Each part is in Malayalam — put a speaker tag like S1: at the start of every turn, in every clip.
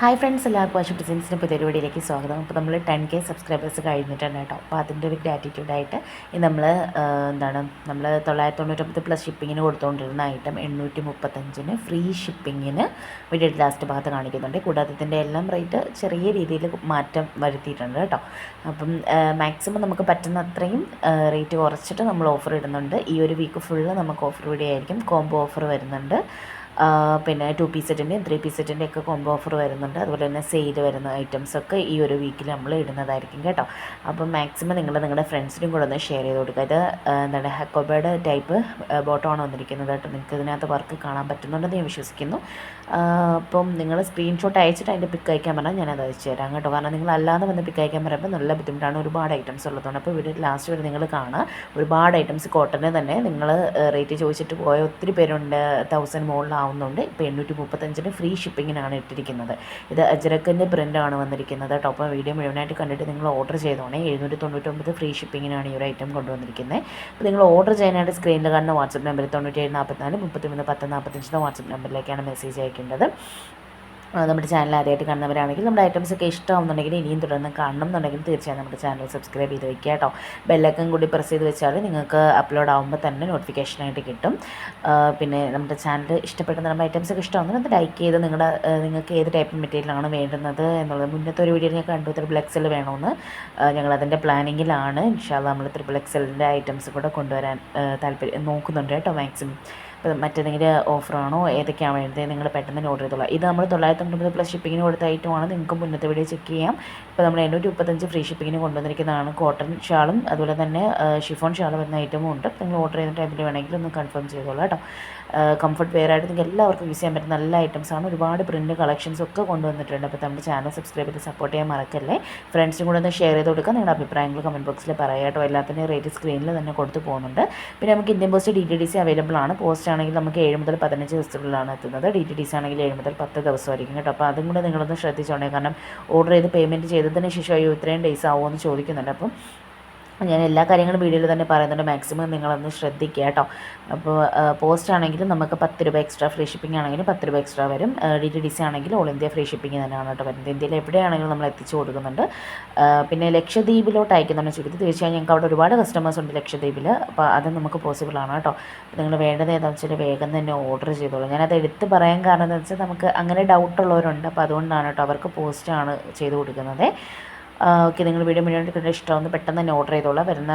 S1: ഹായ് ഫ്രണ്ട്സ് എല്ലാവർക്കും വാഷിംഗ് ഡിസൈൻസിന്റെ പുതിയ വീഡിയോയിലേക്ക് സ്വാഗതം. അപ്പോൾ നമ്മൾ ടെൻ കെ സബ്സ്ക്രൈബേഴ്സ് കഴിഞ്ഞിട്ടുണ്ട് കേട്ടോ അപ്പോൾ അതിന്റെ ഒരു ഗ്രാറ്റിറ്റ്യൂഡായിട്ട് നമ്മൾ എന്താണ് നമ്മൾ തൊള്ളായിരത്തി തൊണ്ണൂറ്റൊമ്പത് പ്ലസ് ഷിപ്പിങ്ങിന് കൊടുത്തുകൊണ്ടിരുന്ന ഐറ്റം എണ്ണൂറ്റി മുപ്പത്തഞ്ചിന് ഫ്രീ ഷിപ്പിങ്ങിന് വീഡിയോ ലാസ്റ്റ് ഭാഗത്ത് കാണിക്കുന്നുണ്ട്. കൂടാതെ ഇതിന്റെ എല്ലാം റേറ്റ് ചെറിയ രീതിയിൽ മാറ്റം വരുത്തിയിട്ടുണ്ട് കേട്ടോ. അപ്പം മാക്സിമം നമുക്ക് പറ്റുന്ന അത്രയും റേറ്റ് കുറച്ചിട്ട് നമ്മൾ ഓഫർ ഇടുന്നുണ്ട്. ഈ ഒരു വീക്ക് ഫുള്ള് നമുക്ക് ഓഫർ വീഡിയോ ആയിരിക്കും. കോംബോ ഓഫർ വരുന്നുണ്ട്. പിന്നെ ടു പീസ് സെറ്റിന്റെയും ത്രീ പീസ് സെറ്റിന്റെയും ഒക്കെ കോംബോ ഓഫർ വരുന്നുണ്ട്. അതുപോലെ തന്നെ സെയിൽ വരുന്ന ഐറ്റംസ് ഒക്കെ ഈ ഒരു വീക്കിൽ നമ്മൾ ഇടുന്നതായിരിക്കും കേട്ടോ. അപ്പം മാക്സിമം നിങ്ങൾ നിങ്ങളുടെ ഫ്രണ്ട്സിനും കൂടെ ഒന്ന് ഷെയർ ചെയ്ത് കൊടുക്കുക. ഇത് എന്താണ് ഹക്കോബയുടെ ടൈപ്പ് ബോട്ടമാണ് വന്നിരിക്കുന്നത് കേട്ടോ. നിങ്ങൾക്ക് ഇതിനകത്ത് വർക്ക് കാണാൻ പറ്റുന്നുണ്ടെന്ന് ഞാൻ വിശ്വസിക്കുന്നു. അപ്പം നിങ്ങൾ സ്ക്രീൻഷോട്ട് അയച്ചിട്ട് അതിന്റെ പിക്ക് അയക്കാൻ പറഞ്ഞാൽ ഞാനത് അയച്ചു തരാം കേട്ടോ. കാരണം നിങ്ങൾ അല്ലാതെ വന്ന് പിക്ക് അയക്കാൻ പറയുമ്പോൾ നല്ല ബുദ്ധിമുട്ടാണ്. ഒരുപാട് ഐറ്റംസ് ഉള്ളതുകൊണ്ട്. അപ്പോൾ ഇവിടെ ലാസ്റ്റ് വരെ നിങ്ങൾ കാണുക. ഒരുപാട് ഐറ്റംസ് കോട്ടനെ തന്നെ നിങ്ങൾ റേറ്റ് ചോദിച്ചിട്ട് പോയ ഒത്തിരി പേരുണ്ട്. തൗസൻഡ് മുകളിലാവുന്നുണ്ട് ഇപ്പോൾ എണ്ണൂറ്റി മുപ്പത്തഞ്ചിന് ഫ്രീ ഷിപ്പിങ്ങിനാണ് ഇട്ടിരിക്കുന്നത്. ഇത് അജ്രക്കിന്റെ പ്രിന്റാണ് വന്നിരിക്കുന്നത്. അപ്പോൾ വീഡിയോ മുഴുവനായിട്ട് കണ്ടിട്ട് നിങ്ങൾ ഓർഡർ ചെയ്തോണേ. എഴുന്നൂറ്റി തൊണ്ണൂറ്റൊമ്പത് ഫ്രീ ഷിപ്പിങ്ങിനാണ് ഈ ഒരു ഐറ്റം കൊണ്ടുവന്നിരിക്കുന്നത്. അപ്പോൾ നിങ്ങൾ ഓർഡർ ചെയ്യാനായിട്ട് സ്ക്രീനിൽ കാണുന്ന വാട്സപ്പ് നമ്പർ തൊണ്ണൂറ്റി ഏഴ് നാൽപ്പത്തിനാല് മുപ്പത്തിമൂന്ന് പത്ത് നാൽപ്പത്തഞ്ചിന്റെ വാട്സപ്പ് നമ്പറിലേക്കാണ് മെസ്സേജ് അയക്കേണ്ടത്. നമ്മുടെ ചാനൽ ആദ്യമായിട്ട് കാണുന്നവരാണെങ്കിൽ നമ്മുടെ ഐറ്റംസ് ഒക്കെ ഇഷ്ടമാവുന്നുണ്ടെങ്കിൽ ഇനിയും തുടർന്ന് കാണണം എന്നുണ്ടെങ്കിൽ തീർച്ചയായും നമ്മുടെ ചാനൽ സബ്സ്ക്രൈബ് ചെയ്ത് വെക്കുക കേട്ടോ. ബെല്ലൈക്കൺ കൂടി പ്രസ് ചെയ്ത് വെച്ചാൽ നിങ്ങൾക്ക് അപ്ലോഡ് ആകുമ്പോൾ തന്നെ നോട്ടിഫിക്കേഷനായിട്ട് കിട്ടും. പിന്നെ നമ്മുടെ ചാനൽ ഇഷ്ടപ്പെട്ടെന്ന് നമ്മുടെ ഐറ്റംസ് ഒക്കെ ഇഷ്ടമാവുന്നത് അത് ലൈക്ക് ചെയ്ത് നിങ്ങളുടെ നിങ്ങൾക്ക് ഏത് ടൈപ്പ് മെറ്റീരിയലാണ് വേണ്ടുന്നത് എന്നുള്ളത് മുന്നത്തെ ഒരു വീഡിയോ ഞാൻ കണ്ടു. ത്രിബിൾ എക്സൽ വേണമെന്ന് ഞങ്ങളതിന്റെ പ്ലാനിങ്ങിലാണ് ഇൻഷാല്ല നമ്മൾ ത്രിബിൾ എക്സലിന്റെ ഐറ്റംസ് കൂടെ കൊണ്ടുവരാൻ താല്പര്യം നോക്കുന്നുണ്ട് കേട്ടോ മാക്സിമം ഇപ്പോൾ മറ്റേതെങ്കിലും ഓഫറാണോ? ഏതൊക്കെയാണ് വേണ്ടത്? നിങ്ങൾ പെട്ടെന്ന് ഓർഡർ ചെയ്തോളാം. ഇത് നമ്മൾ തൊള്ളായിരത്തി തൊണ്ണൂറ് പ്ലസ് ഷിപ്പിങ്ങിന് കൊടുത്ത ഐറ്റമാണ് നിങ്ങൾക്ക് മുന്നത്തെ വീഡിയോ ചെക്ക് ചെയ്യാം. ഇപ്പോൾ നമ്മൾ എണ്ണൂറ്റി മുപ്പത്തഞ്ച് ഫ്രീ ഷിപ്പിങ്ങിന് കൊണ്ടുവന്നിരിക്കുന്നതാണ്. കോട്ടൺ ഷാളും അതുപോലെ തന്നെ ഷിഫോൺ ഷാളും എന്ന ഐറ്റമും ഉണ്ട്. നിങ്ങൾ ഓർഡർ ചെയ്യുന്ന ടൈമിൽ വേണമെങ്കിൽ ഒന്ന് കൺഫേം ചെയ്തോളാം കേട്ടോ. കംഫർട്ട് വെയർ ആയിട്ട് നിങ്ങൾക്ക് എല്ലാവർക്കും യൂസ് ചെയ്യാൻ പറ്റുന്ന നല്ല ഐറ്റംസ് ആണ്. ഒരുപാട് പ്രിന്റ് കളക്ഷൻസ് ഒക്കെ കൊണ്ടുവന്നിട്ടുണ്ട്. അപ്പോൾ നമ്മുടെ ചാനൽ സബ്സ്ക്രൈബ് ചെയ്ത് സപ്പോർട്ട് ചെയ്യാൻ മറക്കല്ലേ? ഫ്രണ്ട്സിനും കൂടെ ഒന്ന് ഷെയർ ചെയ്ത് കൊടുക്കുക. നിങ്ങളുടെ അഭിപ്രായങ്ങൾ കമന്റ് ബോക്സിൽ പറയാം കേട്ടോ. എല്ലാത്തിന്റെയും റേറ്റ് സ്ക്രീനിൽ തന്നെ കൊടുത്തു പോകുന്നുണ്ട്. പിന്നെ നമുക്ക് Indian post D T D C available ആണ്. പോസ്റ്റ് ആണെങ്കിൽ നമുക്ക് ഏഴ് മുതൽ പതിനഞ്ച് ദിവസത്തിനുള്ളിലാണ് എത്തുന്നത്. ഡി ടി ഡി സി ആണെങ്കിൽ ഏഴ് മുതൽ പത്ത് ദിവസമായിരിക്കും കേട്ടോ. അപ്പോൾ അതും കൂടെ നിങ്ങളൊന്ന് ശ്രദ്ധിച്ചോണേ. കാരണം ഓർഡർ ചെയ്ത് പേയ്മെന്റ് ചെയ്തതിന് ശേഷം അയ്യോ ഇത്രയും ഡേയ്സ് ആവുമോ എന്ന് ചോദിക്കുന്നുണ്ട്. അപ്പം ഞാൻ എല്ലാ കാര്യങ്ങളും വീഡിയോയിൽ തന്നെ പറയുന്നുണ്ട്. മാക്സിമം നിങ്ങളൊന്ന് ശ്രദ്ധിക്കുക കേട്ടോ. അപ്പോൾ പോസ്റ്റ് ആണെങ്കിലും നമുക്ക് പത്ത് രൂപ എക്സ്ട്രാ ഫ്രീ ഷിപ്പിംഗ് ആണെങ്കിലും പത്ത് രൂപ എക്സ്ട്രാ വരും. ഡി ടി ഡി സി ആണെങ്കിൽ ഓൾ ഇന്ത്യ ഫ്രീ ഷിപ്പിംഗ് തന്നെയാണ് കേട്ടോ വരുന്നത്. ഇന്ത്യയിൽ എവിടെയാണെങ്കിലും നമ്മൾ എത്തിച്ചു കൊടുക്കുന്നുണ്ട്. പിന്നെ ലക്ഷദ്വീപിലോട്ട് അയക്കുന്നതെന്ന് ചോദിക്കുന്നത് തീർച്ചയായും ഞങ്ങൾക്ക് അവിടെ ഒരുപാട് കസ്റ്റമേഴ്സ് ഉണ്ട് ലക്ഷദ്വീപിൽ അപ്പോൾ അത് നമുക്ക് പോസിബിൾ ആണ് കേട്ടോ. നിങ്ങൾ വേണ്ടത് ഏതാണെന്ന് വെച്ചാൽ വേഗം തന്നെ ഓർഡർ ചെയ്തോളൂ. ഞാനത് എടുത്ത് പറയാൻ കാരണം എന്താണെന്ന് വെച്ചാൽ നമുക്ക് അങ്ങനെ ഡൗട്ട് ഉള്ളവരുണ്ട്. അപ്പോൾ അതുകൊണ്ടാണ് കേട്ടോ അവർക്ക് പോസ്റ്റാണ് ചെയ്ത് കൊടുക്കുന്നത്. ഓക്കെ നിങ്ങൾ വീഡിയോ മുന്നോട്ട് കണ്ട് ഇഷ്ടമാവുന്ന പെട്ടെന്ന് തന്നെ ഓർഡർ ചെയ്തോളാം. വരുന്ന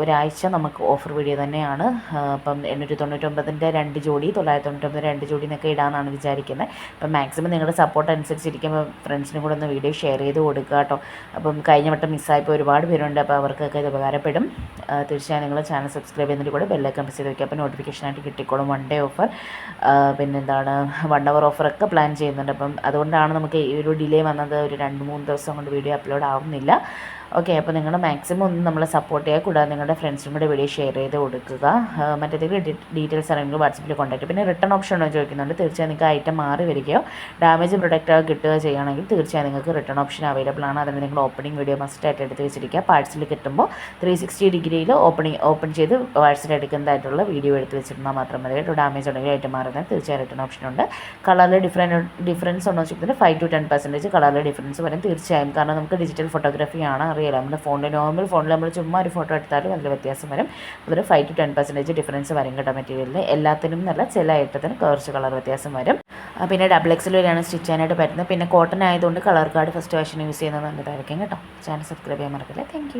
S1: ഒരാഴ്ച നമുക്ക് ഓഫർ വീഡിയോ തന്നെയാണ്. അപ്പം എണ്ണൂറ്റി തൊണ്ണൂറ്റൊമ്പതിന്റെ രണ്ട് ജോഡി തൊള്ളായിരത്തി തൊണ്ണൂറ്റൊമ്പത് രണ്ട് ജോഡി എന്നൊക്കെ ഇടാമെന്നാണ് വിചാരിക്കുന്നത് അപ്പം മാക്സിമം നിങ്ങളുടെ സപ്പോർട്ട് അനുസരിച്ചിരിക്കുമ്പോൾ ഫ്രണ്ട്സിനും കൂടെ ഒന്ന് വീഡിയോ ഷെയർ ചെയ്ത് കൊടുക്കുക കേട്ടോ. അപ്പം കഴിഞ്ഞ വട്ടം മിസ്സായപ്പോൾ ഒരുപാട് പേരുണ്ട് അപ്പോൾ അവർക്കൊക്കെ ഇത് ഉപകാരപ്പെടും. തീർച്ചയായും നിങ്ങൾ ചാനൽ സബ്സ്ക്രൈബ് ചെയ്യുന്നതിൽ കൂടെ ബെല്ലൊക്കെ പ്രസ് ചെയ്ത് വയ്ക്കുക അപ്പോൾ നോട്ടിഫിക്കേഷനായിട്ട് കിട്ടിക്കോളും വൺ ഡേ ഓഫർ പിന്നെന്താണ് വൺ അവർ ഓഫറൊക്കെ പ്ലാൻ ചെയ്യുന്നുണ്ട്. അപ്പം അതുകൊണ്ടാണ് നമുക്ക് ഈ ഒരു ഡിലേ വന്നത്. ഒരു രണ്ട് മൂന്ന് ദിവസം കൊണ്ട് വീഡിയോ അപ്ലോഡ് ആവുന്നില്ല ഓക്കെ അപ്പോൾ നിങ്ങൾ മാക്സിമം ഒന്ന് നമ്മളെ സപ്പോർട്ട് ചെയ്യുക കൂടാതെ നിങ്ങളുടെ ഫ്രണ്ട്സിനും കൂടെ വീഡിയോ ഷെയർ ചെയ്ത് കൊടുക്കുക. മറ്റേതെങ്കിലും ഡീറ്റെയിൽസ് ആണെങ്കിൽ വാട്സപ്പിൽ കോൺടാക്ട് പിന്നെ റിട്ടേൺ ഓപ്ഷൻ ഉണ്ടോ ചോദിക്കുന്നുണ്ട്. തീർച്ചയായും നിങ്ങൾക്ക് ഐറ്റം മാറി വരികയോ ഡാമേജ് പ്രൊഡക്റ്റ് കിട്ടുക ചെയ്യുകയാണെങ്കിൽ തീർച്ചയായും നിങ്ങൾക്ക് റിട്ടേൺ ഓപ്ഷൻ അവൈലബിൾ ആണ്. അതിന് നിങ്ങൾ ഓപ്പണിംഗ് വീഡിയോ മസ്റ്റായിട്ട് എടുത്ത് വെച്ചിരിക്കുക. പാഴ്സൽ കിട്ടുമ്പോൾ ത്രീ സിക്സ്റ്റി ഡിഗ്രിയിൽ ഓപ്പണിംഗ് ഓപ്പൺ ചെയ്ത് പാഴ്സൽ എടുക്കുന്നതായിട്ടുള്ള വീഡിയോ എടുത്ത് വെച്ചിരുന്നാൽ മാത്രം മതി. കേട്ടോ ഡാമേജ് ഉണ്ടെങ്കിൽ ഐറ്റം മാറുന്നത് തീർച്ചയായും റിട്ടേൺ ഓപ്ഷൻ ഉണ്ട്. കളറിൽ ഡിഫറെന്റ് ഡിഫറൻസ് ഉണ്ടോ ചോദിക്കുന്നത് ഫൈവ് ടു ടെൻ പെർസെന്റേജ് കളറിൽ ഡിഫറൻസ് വരും. തീർച്ചയായും. കാരണം നമുക്ക് ഡിജിറ്റൽ ഫോട്ടോഗ്രാഫിയാണ് അറിയാലോ. നമ്മുടെ ഫോണിൽ നോർമൽ ഫോണിൽ നമ്മൾ ചുമ്മാ ഒരു ഫോട്ടോ എടുത്താലും അതിൽ വ്യത്യാസം വരും. അതൊരു five to ten percentage difference വരും കേട്ടോ മെറ്റീരിയലിൽ എല്ലാത്തിനും നല്ല ചില ഐറ്റത്തിന് കുറച്ച് കളർ വ്യത്യാസം വരും. പിന്നെ ഡബിൾ എക്സിൽ വരെയാണ് സ്റ്റിച്ച് ചെയ്യാനായിട്ട് പറ്റുന്നത്. പിന്നെ കോട്ടൺ ആയതുകൊണ്ട് കളർ കാർഡ് ഫസ്റ്റ് വാഷൻ യൂസ് ചെയ്യുന്നത് നല്ലതായിരിക്കും കേട്ടോ. ചാനൽ സബ്സ്ക്രൈബ് ചെയ്യാൻ മറക്കില്ല. താങ്ക്